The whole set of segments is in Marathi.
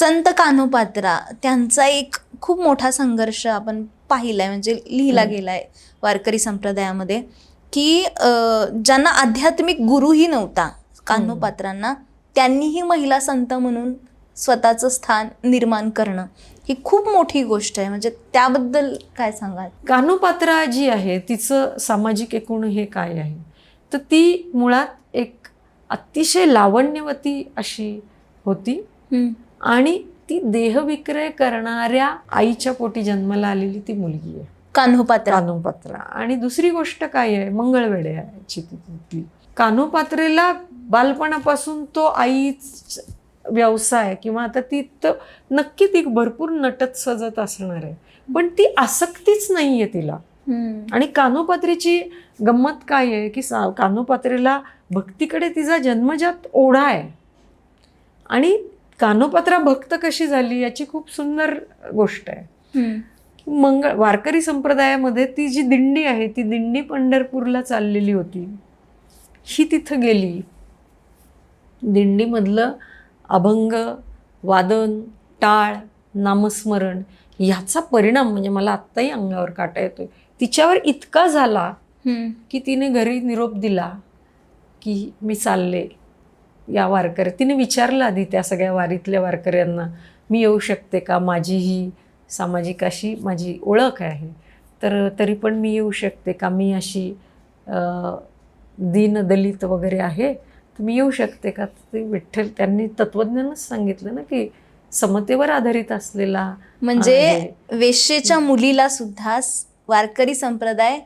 संत कान्होपात्रा त्यांचा एक खूप मोठा संघर्ष आपण पाहिलाय म्हणजे लिहिला हम्म. गेलाय वारकरी संप्रदायामध्ये की ज्यांना आध्यात्मिक गुरुही नव्हता कान्होपात्रांना त्यांनीही महिला संत म्हणून स्वतःचं स्थान निर्माण करणं ही खूप मोठी गोष्ट आहे. म्हणजे त्याबद्दल काय सांगाल? कानोपात्रा जी आहे तिचं सामाजिक एकूण हे काय आहे? तर ती मुळात एक अतिशय लावण्यवती अशी होती. आणि ती देहविक्रय करणाऱ्या आईच्या पोटी जन्माला आलेली ती मुलगी आहे. कान्होपात्रा. कानोपात्रा आणि दुसरी गोष्ट काय आहे? मंगळवेडे आहे तिथली कानोपात्रेला बालपणापासून तो आईच व्यवसाय किंवा आता ती तर नक्की ती भरपूर नटत सजत असणार आहे. पण ती आसक्तीच नाहीये तिला. हम्म. आणि कानोपात्रेची गंमत काय आहे की सा कानोपात्रेला भक्तीकडे तिचा जन्मजात ओढा आहे. आणि कानोपात्रा भक्त कशी झाली याची खूप सुंदर गोष्ट आहे. मंगळ वारकरी संप्रदायामध्ये ती जी दिंडी आहे ती दिंडी पंढरपूरला चाललेली होती. ही तिथं गेली. दिंडीमधलं अभंग वादन टाळ नामस्मरण ह्याचा परिणाम म्हणजे मला आत्ताही अंगावर काटा येतोय. तिच्यावर इतका झाला. की तिने घरी निरोप दिला की मी चालले. या वारकऱ्या तिने विचारलं आधी त्या सगळ्या वारीतल्या वारकऱ्यांना मी येऊ शकते का? माझी ही सामाजिक अशी माझी ओळख आहे. तर तरी पण मी येऊ शकते का? मी अशी अ, दीन दलित वगैरे आहे. तर मी येऊ शकते का? ते विठ्ठल त्यांनी तत्त्वज्ञानच सांगितलं ना की समतेवर आधारित असलेला म्हणजे. वेश्येच्या मुलीला सुद्धा वारकरी संप्रदाय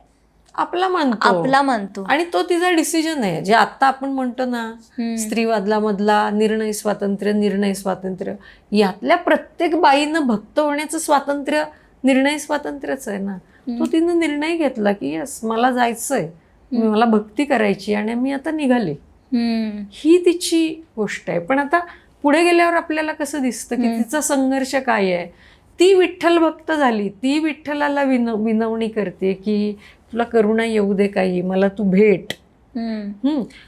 आपला मानतो. आपला मानतो. आणि तो तिचा डिसिजन आहे. जे आता आपण म्हणतो ना. स्त्रीवादला मधला निर्णय स्वातंत्र्य निर्णय स्वातंत्र्य यातल्या प्रत्येक बाईनं भक्त होण्याचं स्वातंत्र्य निर्णय स्वातंत्र्यच आहे ना. तो. तिनं निर्णय घेतला की यस मला जायचंय. मला भक्ती करायची आणि मी आता निघाले. ही तिची गोष्ट आहे. पण आता पुढे गेल्यावर आपल्याला कसं दिसतं की. तिचा संघर्ष काय आहे? ती विठ्ठल भक्त झाली. ती विठ्ठलाला विन विनवणी करते की तुला करुणा येऊ दे काही मला तू भेट.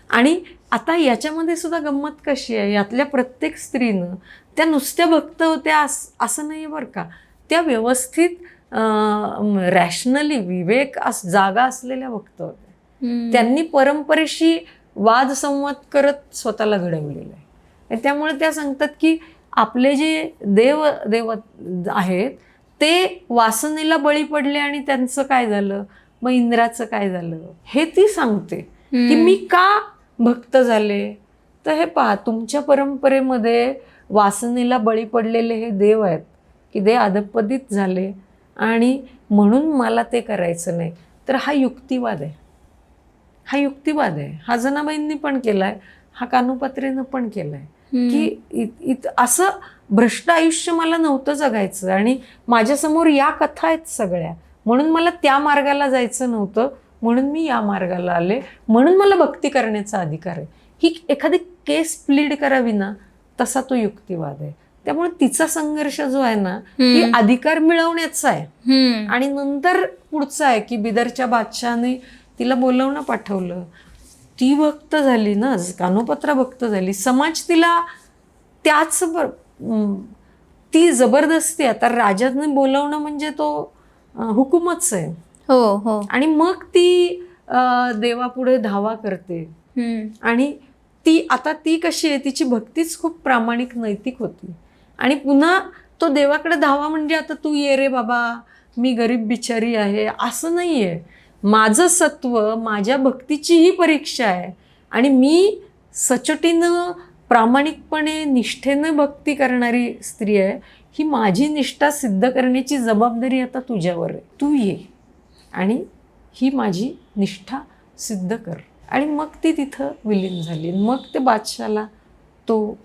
आणि आता याच्यामध्ये सुद्धा गंमत कशी आहे? यातल्या प्रत्येक स्त्रीनं त्या नुसत्या भक्त होत्या अस नाही बरं का. त्या व्यवस्थित रॅशनली विवेक अस जागा असलेल्या भक्त होत्या. त्यांनी परंपरेशी वाद संवाद करत स्वतःला घडवलेलं आहे. त्यामुळे त्या सांगतात की आपले जे देव देव आहेत ते वासनेला बळी पडले आणि त्यांचं काय झालं? मग इंद्राचं काय झालं? हे ती सांगते की. मी का भक्त झाले? तर हे पहा तुमच्या परंपरेमध्ये वासनेला बळी पडलेले हे देव आहेत की ते अधपतित झाले आणि म्हणून मला ते करायचं नाही. तर हा युक्तिवाद आहे. हा युक्तिवाद आहे. हा जनाबाईंनी पण केलाय हा कानुपात्रेनं पण केलाय. की इत इत असं भ्रष्ट आयुष्य मला नव्हतं जगायचं आणि माझ्यासमोर या कथा आहेत सगळ्या. म्हणून मला त्या मार्गाला जायचं नव्हतं म्हणून मी या मार्गाला आले. म्हणून मला भक्ती करण्याचा अधिकार आहे. ही एखादी केस प्लीड करावी ना तसा तो युक्तिवाद आहे. त्यामुळे तिचा संघर्ष जो आहे ना हम्म. अधिकार मिळवण्याचा आहे. आणि नंतर पुढचं आहे की बिदरच्या बादशहाने तिला बोलवणं पाठवलं. ती भक्त झाली ना कानोपत्रा भक्त झाली. समाज तिला त्याच बर- ती जबरदस्ती आता राजाने बोलवणं म्हणजे तो हुकूमच आहे. हो हो. आणि मग ती देवापुढे धावा करते. आणि ती आता ती कशी आहे तिची भक्तीच खूप प्रामाणिक नैतिक होती. आणि पुन्हा तो देवाकडे धावा म्हणजे आता तू ये रे बाबा मी गरीब बिचारी आहे असं नाही आहे माझं सत्व माझ्या भक्तीची ही परीक्षा आहे. आणि मी सचटीनं प्रामाणिकपणे निष्ठेनं भक्ती करणारी स्त्री आहे. ही माझी निष्ठा सिद्ध करण्याची जबाबदारी आता तुझ्यावर आहे. तू ये आणि ही माझी निष्ठा सिद्ध कर. आणि मग ती तिथं विलीन झाली. मग ते बादशाला तो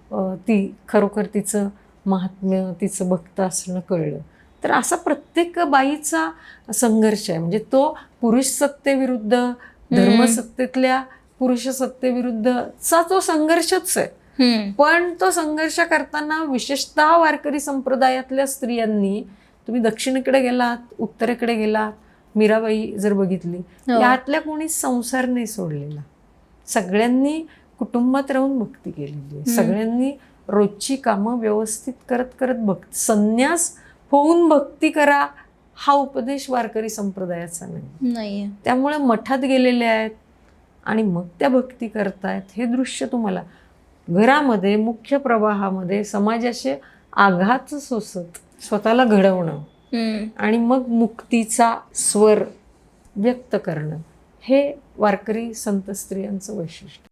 ती खरोखर तिचं महात्म्य तिचं भक्त असणं कळलं. तर असा प्रत्येक बाईचा संघर्ष आहे. म्हणजे तो पुरुष सत्तेविरुद्ध धर्मसत्तेतल्या पुरुष सत्तेविरुद्धचा तो संघर्षच आहे. पण तो संघर्ष करताना विशेषतः वारकरी संप्रदायातल्या स्त्रियांनी तुम्ही दक्षिणेकडे गेलात उत्तरेकडे गेलात मीराबाई जर बघितली हो. यातल्या कोणी संसार नाही सोडलेला. सगळ्यांनी कुटुंबात राहून भक्ती केलेली आहे. सगळ्यांनी रोजची कामं व्यवस्थित करत करत भक् संन्यास होऊन भक्ती करा हा उपदेश वारकरी संप्रदायाचा नाही. त्यामुळे मठात गेलेले आहेत आणि मग त्या भक्ती करतायत हे दृश्य तुम्हाला घरामध्ये मुख्य प्रवाहामध्ये समाजाचे आघात सोसत स्वतःला घडवणं. आणि मग मुक्तीचा स्वर व्यक्त करणं हे वारकरी संत स्त्रियांचं वैशिष्ट्य